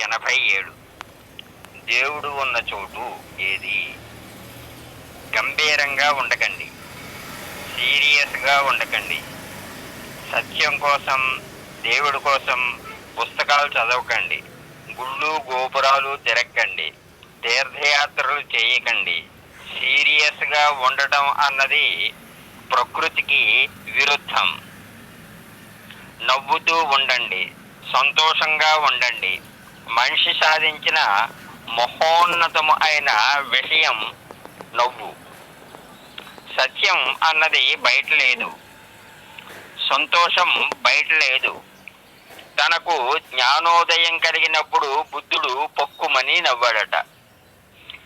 ఎనభై ఏడు. దేవుడు ఉన్న చోటు ఏది? గంభీరంగా ఉండకండి. సీరియస్గా ఉండకండి. సత్యం కోసం దేవుడి కోసం పుస్తకాలు చదవకండి. గుళ్ళు గోపురాలు తిరక్కండి తీర్థయాత్రలు చేయకండి. సీరియస్గా ఉండటం అన్నది ప్రకృతికి విరుద్ధం. నవ్వుతూ ఉండండి. సంతోషంగా ఉండండి. మనిషి సాధించిన మహోన్నతము అయిన విషయం నవ్వు. సత్యం అన్నది బయట లేదు. సంతోషం బయట లేదు. తనకు జ్ఞానోదయం కలిగినప్పుడు బుద్ధుడు పొక్కుమని నవ్వాడట.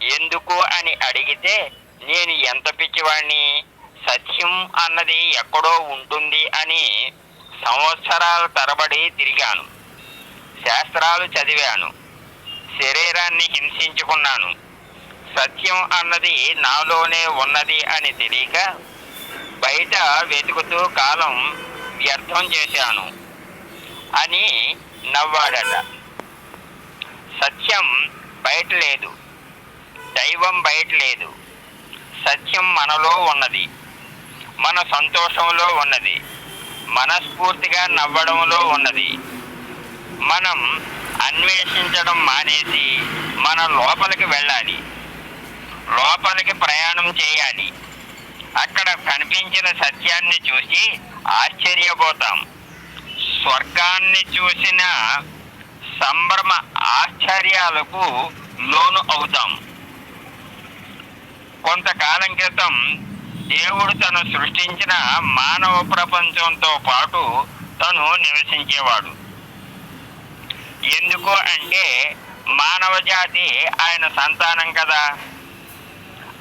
ఎందుకు అని అడిగితే నేను ఎంత పిచ్చివాణ్ణి? సత్యం అన్నది ఎక్కడో ఉంటుంది అని సంవత్సరాల తరబడి తిరిగాను. శాస్త్రాలు చదివాను. శరీరాన్ని హింసించుకున్నాను. సత్యం అన్నది నాలోనే ఉన్నది అని తెలియక బయట వెతుకుతూ కాలం వ్యర్థం చేశాను అని నవ్వాడట. సత్యం బయట లేదు. దైవం బయట లేదు. సత్యం మనలో ఉన్నది. మన సంతోషంలో ఉన్నది. మనస్ఫూర్తిగా నవ్వడంలో ఉన్నది. మనం అన్వేషించడం మానేసి మన లోపలికి వెళ్ళాలి. లోపలికి ప్రయాణం చేయాలి. అక్కడ కనిపించిన సత్యాన్ని చూసి ఆశ్చర్యపోతాం. స్వర్గాన్ని చూసిన సంభ్రమ ఆశ్చర్యాలకు లోను అవుతాం. కొంతకాలం క్రితం దేవుడు తను సృష్టించిన మానవ ప్రపంచంతో పాటు తను నివసించేవాడు. ఎందుకు అంటే మానవ జాతి ఆయన సంతానం కదా.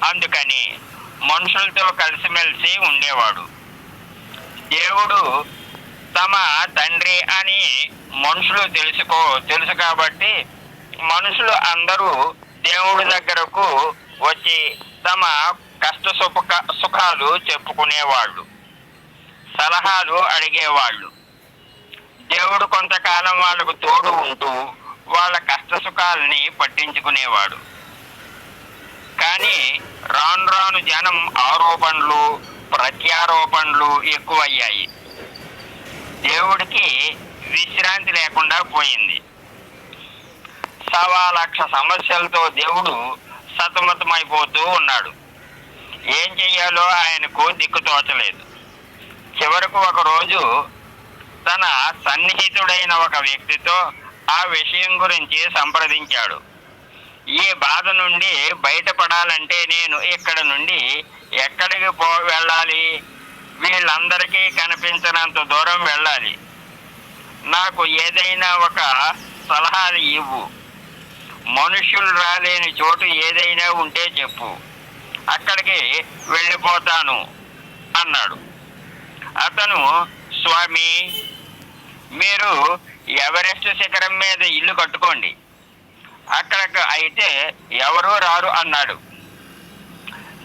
అందుకని మనుషులతో కలిసిమెలిసి ఉండేవాడు. దేవుడు తమ తండ్రి అని మనుషులు తెలుసుకో తెలుసు కాబట్టి మనుషులు అందరూ దేవుడి దగ్గరకు వచ్చి తమ కష్ట సుఖ సుఖాలు చెప్పుకునేవాళ్ళు. సలహాలు అడిగేవాళ్ళు. దేవుడు కొంతకాలం వాళ్ళకు తోడు ఉంటూ వాళ్ళ కష్ట సుఖాలని పట్టించుకునేవాడు. కానీ రాను రాను జనం ఆరోపణలు ప్రత్యారోపణలు ఎక్కువయ్యాయి. దేవుడికి విశ్రాంతి లేకుండా పోయింది. సవా లక్ష సమస్యలతో దేవుడు సతమతమైపోతూ ఉన్నాడు. ఏం చెయ్యాలో ఆయనకు దిక్కు తోచలేదు. చివరకు ఒకరోజు తన సన్నిహితుడైన ఒక వ్యక్తితో ఆ విషయం గురించి సంప్రదించాడు. ఈ బాధ నుండి బయటపడాలంటే నేను ఇక్కడ నుండి ఎక్కడికి పో వెళ్ళాలి? వీళ్ళందరికీ కనిపించినంత దూరం వెళ్ళాలి. నాకు ఏదైనా ఒక సలహాలు ఇవ్వు. మనుషులు రాలేని చోటు ఏదైనా ఉంటే చెప్పు. అక్కడికి వెళ్ళిపోతాను అన్నాడు. అతను స్వామి మీరు ఎవరెస్ట్ శిఖరం మీద ఇల్లు కట్టుకోండి. అక్కడ అయితే ఎవరూ రారు అన్నాడు.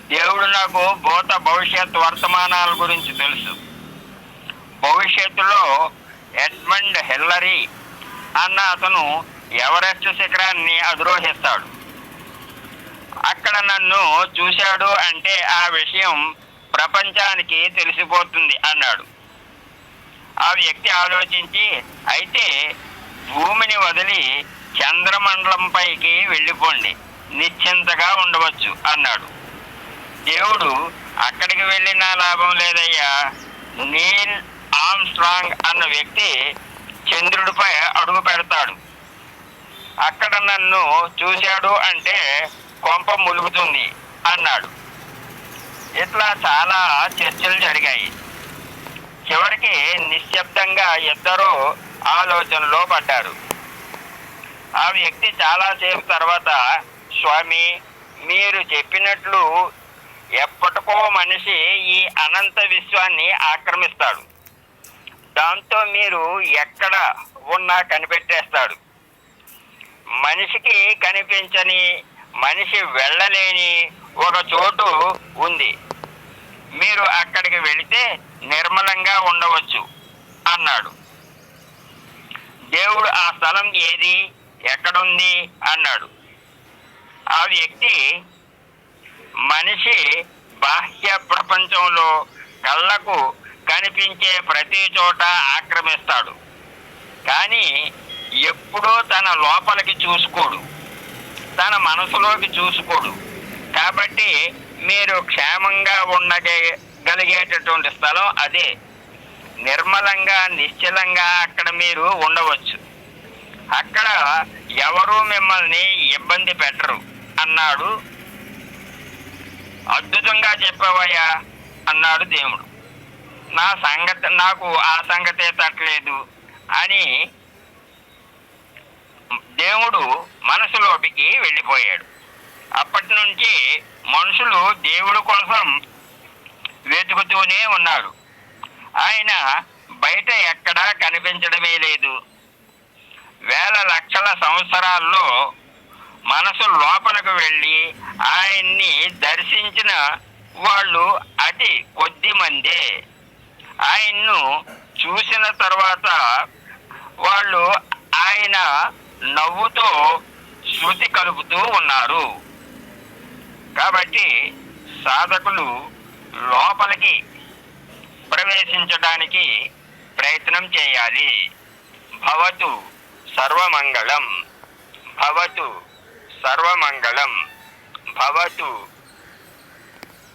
దేవుడు నాకు భూత భవిష్యత్ వర్తమానాల గురించి తెలుసు. భవిష్యత్తులో ఎడ్మండ్ హిల్లరీ అన్న అతను ఎవరెస్ట్ శిఖరాన్ని అధిరోహిస్తాడు. అక్కడ నన్ను చూశాడు అంటే ఆ విషయం ప్రపంచానికి తెలిసిపోతుంది అన్నాడు. వ్యక్తి ఆలోచించి అయితే భూమిని వదిలి చంద్రమండలంపైకి వెళ్ళిపోండి. నిశ్చింతగా ఉండవచ్చు అన్నాడు. దేవుడు అక్కడికి వెళ్ళినా లాభం లేదయ్యా. నీల్ ఆమ్స్ట్రాంగ్ అన్న వ్యక్తి చంద్రుడిపై అడుగు పెడతాడు. అక్కడ నన్ను చూశాడు అంటే కొంప ములుగుతుంది అన్నాడు. ఇట్లా చాలా చర్చలు జరిగాయి. చివరికి నిశ్శబ్దంగా ఇద్దరు ఆలోచనలో పడ్డారు. ఆ వ్యక్తి చాలాసేపు తర్వాత స్వామి మీరు చెప్పినట్లు ఎప్పటికో మనిషి ఈ అనంత విశ్వాన్ని ఆక్రమిస్తాడు. దాంతో మీరు ఎక్కడ ఉన్నా కనిపెట్టేస్తాడు. మనిషికి కనిపించని మనిషి వెళ్ళలేని ఒక చోటు ఉంది. మీరు అక్కడికి వెళితే నిర్మలంగా ఉండవచ్చు అన్నాడు. దేవుడు ఆ స్థలం ఏది? ఎక్కడుంది? అన్నాడు. ఆ వ్యక్తి మనిషి బాహ్య ప్రపంచంలో కళ్ళకు కనిపించే ప్రతి చోట ఆక్రమిస్తాడు. కానీ ఎప్పుడూ తన లోపలికి చూసుకోడు. తన మనసులోకి చూసుకోడు. కాబట్టి మీరు క్షేమంగా కలిగేటటువంటి స్థలం అదే. నిర్మలంగా నిశ్చలంగా అక్కడ మీరు ఉండవచ్చు. అక్కడ ఎవరు మిమ్మల్ని ఇబ్బంది పెట్టరు అన్నాడు. అద్భుతంగా చెప్పావయ్యా అన్నాడు దేవుడు. నా సంగతి నాకు ఆ సంగతే తట్టలేదు అని దేవుడు మనసులోపికి వెళ్ళిపోయాడు. అప్పటి నుంచి మనుషులు దేవుడు కోసం వెతుకుతూనే ఉన్నారు ఆయన బయట ఎక్కడా కనిపించడమే లేదు. వేల లక్షల సంవత్సరాల్లో మనసు లోపలకు వెళ్ళి ఆయన్ని దర్శించిన వాళ్ళు అతి కొద్ది మందే. ఆయన్ను చూసిన తర్వాత వాళ్ళు ఆయన నవ్వుతో శృతి కలుపుతూ ఉన్నారు. కాబట్టి సాధకులు లోపలికి ప్రవేశించడానికి ప్రయత్నం చేయాలి. భవతు సర్వమంగళం. భవతు సర్వమంగళం. భవతు